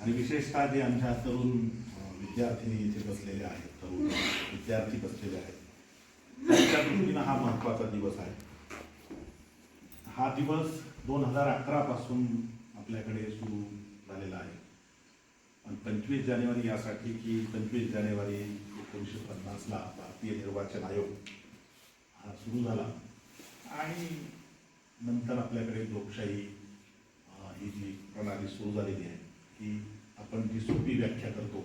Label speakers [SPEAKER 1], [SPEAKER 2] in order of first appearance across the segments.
[SPEAKER 1] आणि विशेषतः जे आमच्या तरुण अ, विद्यार्थी इथे बसलेले आहेत तरुण विद्यार्थी बसलेले आहेत त्यांच्या दृष्टीनं हा महत्त्वाचा दिवस आहे. हा दिवस दोन हजार अकरापासून आपल्याकडे सुरू झालेला आहे. आणि पंचवीस जानेवारी यासाठी की पंचवीस जानेवारी एकोणीसशे पन्नासला भारतीय निर्वाचन आयोग हा सुरू झाला. आणि नंतर आपल्याकडे लोकशाही ही जी प्रणाली सुरू झालेली आहे. की आपण जी सोपी व्याख्या करतो.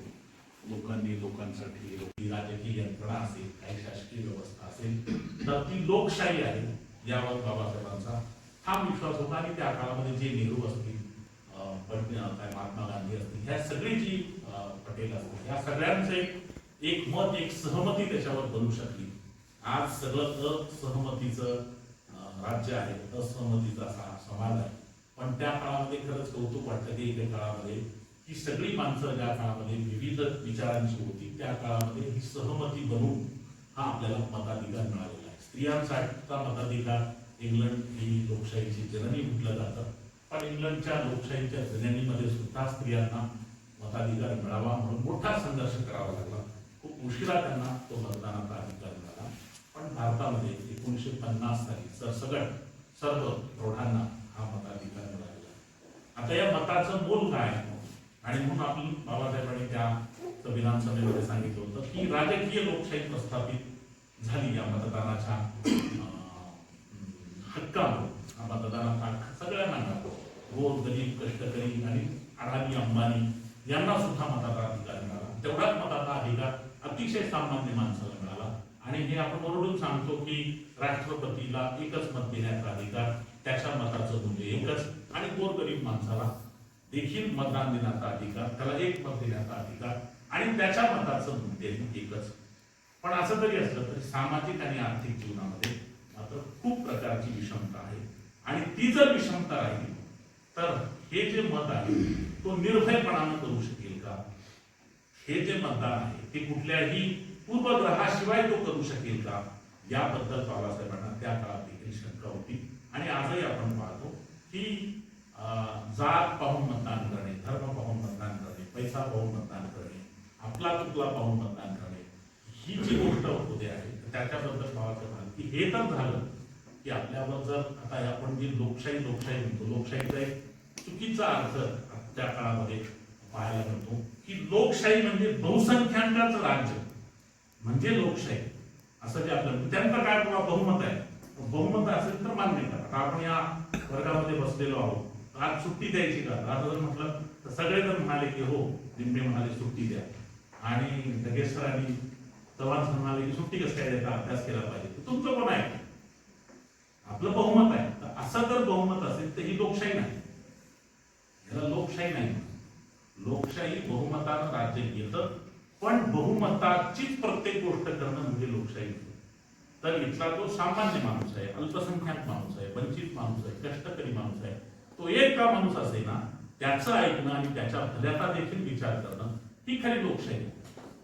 [SPEAKER 1] लोकांनी लोकांसाठी
[SPEAKER 2] ही राजकीय यंत्रणा असेल काही शासकीय व्यवस्था असेल तर ती लोकशाही आहे यावर बाबासाहेबांचा हा विश्वास होता. आणि त्या काळामध्ये जे नेहरू असतील अं, काय महात्मा गांधी असतील ह्या सगळी जी पटेल असतील या सगळ्यांचे एक मत एक सहमती त्याच्यावर बनू शकली. आज सगळं असहमतीचं राज्य आहे असहमतीचा समाज पण त्या काळामध्ये खरंच कौतुक वाटतं की त्या काळामध्ये ही सगळी माणसं ज्या काळामध्ये विविध विचारांची होती त्या काळामध्ये ही सहमती बनवून हा आपल्याला मताधिकार मिळालेला आहे. स्त्रियांसाठीचा मताधिकार इंग्लंड ही लोकशाहीची जननी म्हटलं जातं. पण इंग्लंडच्या लोकशाहीच्या जननीमध्ये सुद्धा स्त्रियांना मताधिकार मिळावा म्हणून मोठा संघर्ष करावा लागला. खूप उशिरा त्यांना तो मतदानाचा अधिकार मिळाला. पण भारतामध्ये एकोणीसशे पन्नास साली सरसगट सर्व प्रौढांना हा मताधिकार आता या मताचं मूल काय? आहे? आणि म्हणून आपण बाबासाहेबांनी त्या विधानसभेमध्ये सांगितलं होतं की राजकीय लोकशाही प्रस्थापित झाली या मतदानाच्या हक्कामुळे. मतदानाचा हक्क सगळ्यांना मिळाला. गोर गरीब कष्टकरी आणि अडाणी अंबानी यांना सुद्धा मताचा अधिकार मिळाला. तेवढाच मताचा अधिकार अतिशय सामान्य माणसाला आणि हे आपण ओरडून सांगतो की राष्ट्रपतीला एकच मत देण्याचा अधिकार त्याच्या मताचं मूल्य एकच. आणि गोरगरीब माणसाला देखील मतदान देण्याचा अधिकार त्याला एक मत देण्याचा अधिकार आणि त्याच्या मताचं मूल्य एकच. पण असं जरी असलं तरी सामाजिक आणि आर्थिक जीवनामध्ये मात्र खूप प्रकारची विषमता आहे. आणि ती जर विषमता राहिली तर हे जे मत आहे तो निर्भयपणानं करू शकेल का? हे जे मतदान आहे ते कुठल्याही पूर्वग्रहाशिवाय तो करू शकेल का? याबद्दल बाबासाहेबांना त्या काळात देखील शंका होती. आणि आजही आपण पाहतो की जात पाहून मतदान करणे धर्म पाहून मतदान करणे पैसा पाहून मतदान करणे आपला तुकला पाहून मतदान करणे ही जी गोष्ट होते आहे त्याच्याबद्दल बाबासाहेबांना की हे तर झालं की आपल्यावर जर आता आपण जी लोकशाही लोकशाही म्हणतो लोकशाहीचा एक चुकीचा अर्थ त्या काळामध्ये पाहायला मिळतो की लोकशाही म्हणजे बहुसंख्याकांचं राज्य. म्हणजे लोकशाही. असं जे आपलं त्यांचं काय बहुमत आहे? बहुमत असेल तर मान्य करा. आता आपण या वर्गामध्ये बसलेलो आहोत. आज सुट्टी द्यायची का? आता जर म्हटलं तर सगळेजण म्हणाले की हो लिंबे म्हणाले सुट्टी द्या. आणि ढगेश चव्हाण सर म्हणाले की सुट्टी कसं काय देता? अभ्यास केला पाहिजे. तुमचं पण आहे. आपलं बहुमत आहे. तर असं जर बहुमत असेल तर ही लोकशाही नाही. याला लोकशाही नाही लोकशाही बहुमतानं राज्य घेतं. पण बहुमताचीच प्रत्येक गोष्ट करणं म्हणजे लोकशाही. तर इथला जो सामान्य माणूस आहे अल्पसंख्याक माणूस आहे वंचित माणूस आहे कष्टकरी माणूस आहे तो एक का माणूस असे ना त्याचं ऐकणं आणि त्याच्या भल्याचा देखील विचार करणं ही खरी लोकशाही. आहे.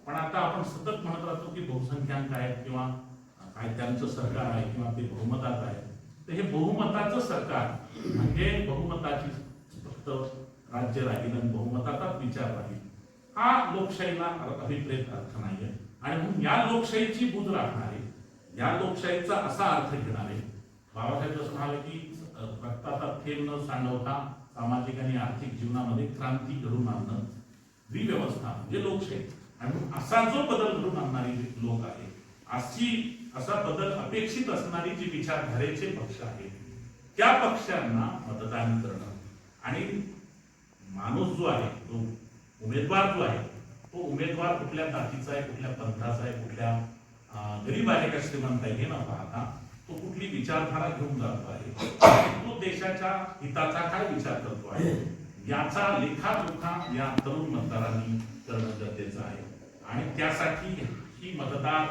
[SPEAKER 2] पण आता आपण सतत म्हणत राहतो की बहुसंख्याक आहेत किंवा काय त्यांचं सरकार आहे किंवा ते बहुमतात आहे. तर हे बहुमताचं सरकार म्हणजे बहुमताची फक्त राज्य राहील आणि बहुमताचाच विचार राहील. हा लोकशाहीला अभिप्रेत अर्थ नाहीये. आणि म्हणून या लोकशाहीची बुध राखणारे या लोकशाहीचा असा अर्थ घेणारे बाबासाहेब जसं म्हणाले की रक्ताचा थेंब न सांडवता सामाजिक आणि आर्थिक जीवनामध्ये क्रांती घडून आणणं ही व्यवस्था म्हणजे लोकशाही. आणि म्हणून असा जो बदल घडून आणणारी लोक आहे अशी असा बदल अपेक्षित असणारी जी विचारधारेचे पक्ष आहेत त्या पक्षांना मतदान करणं. आणि माणूस जो आहे तो उमेदवार जो आहे तो उमेदवार कुठल्या जातीचा आहे कुठल्या पंथाचा आहे कुठल्या गरीब आहे का श्रीमंत आहे हे न पाहता तो कुठली विचारधारा घेऊन जातो आहे. तो देशाच्या हिताचा काय विचार करतो आहे? याचा लेखाजोखा या तरुण मतदारांनी करणं गरजेचं आहे. आणि त्यासाठी ही मतदार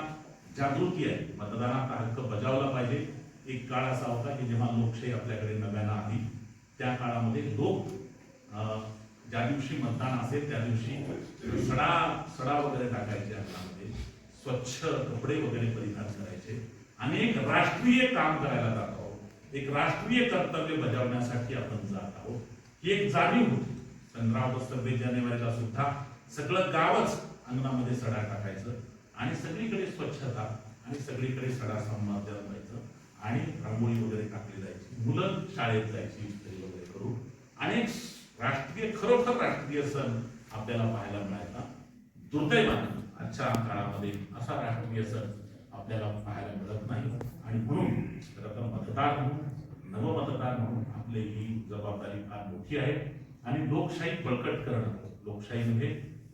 [SPEAKER 2] जागृती आहे. मतदानाचा हक्क बजावला पाहिजे. एक काळ असा होता की जेव्हा लोकशाही आपल्याकडे नव्यानं आली त्या काळामध्ये लोक ज्या दिवशी मतदान असेल त्या दिवशी सडा सडा वगैरे टाकायचे अंगामध्ये स्वच्छ कपडे वगैरे परिधान करायचे. आणि एक राष्ट्रीय काम करायला जात आहोत. एक राष्ट्रीय कर्तव्य बजावण्यासाठी आपण जात आहोत. ही एक जाणीव होती. पंधरा सव्वीस जानेवारीला सुद्धा सगळं गावच अंगणामध्ये सडा टाकायचं आणि सगळीकडे स्वच्छता आणि सगळीकडे सडा संवर्धन व्हायचं आणि रांगोळी वगैरे टाकली जायची. मुलं शाळेत जायची वगैरे करून आणि खरोखर राष्ट्रीय सण आपल्याला पाहायला मिळायचा दुर्दैवाने आजच्या काळामध्ये असा राष्ट्रीय सण आपल्याला पाहायला मिळत नाही. आणि म्हणून खरं तर मतदार म्हणून नवमतदार म्हणून आपली ही जबाबदारी फार मोठी आहे. आणि लोकशाही बळकट करणं लोकशाहीमध्ये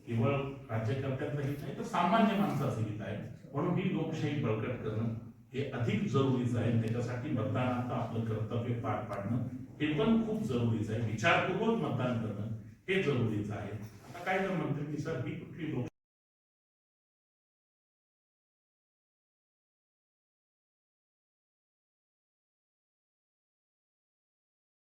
[SPEAKER 2] केवळ राज्यकर्त्यातलं हित नाही तर सामान्य माणसाचं हित आहे. म्हणून ही लोकशाही बळकट करणं हे अधिक जरुरीचं आहे. त्याच्यासाठी मतदानाचं आपलं कर्तव्य पार पाडणं हे पण खूप जरुरीचं आहे. विचारपूर्वक मतदान करणं हे जरुरीचं आहे. आता काय जर म्हणतील की सर ही कुठली लोक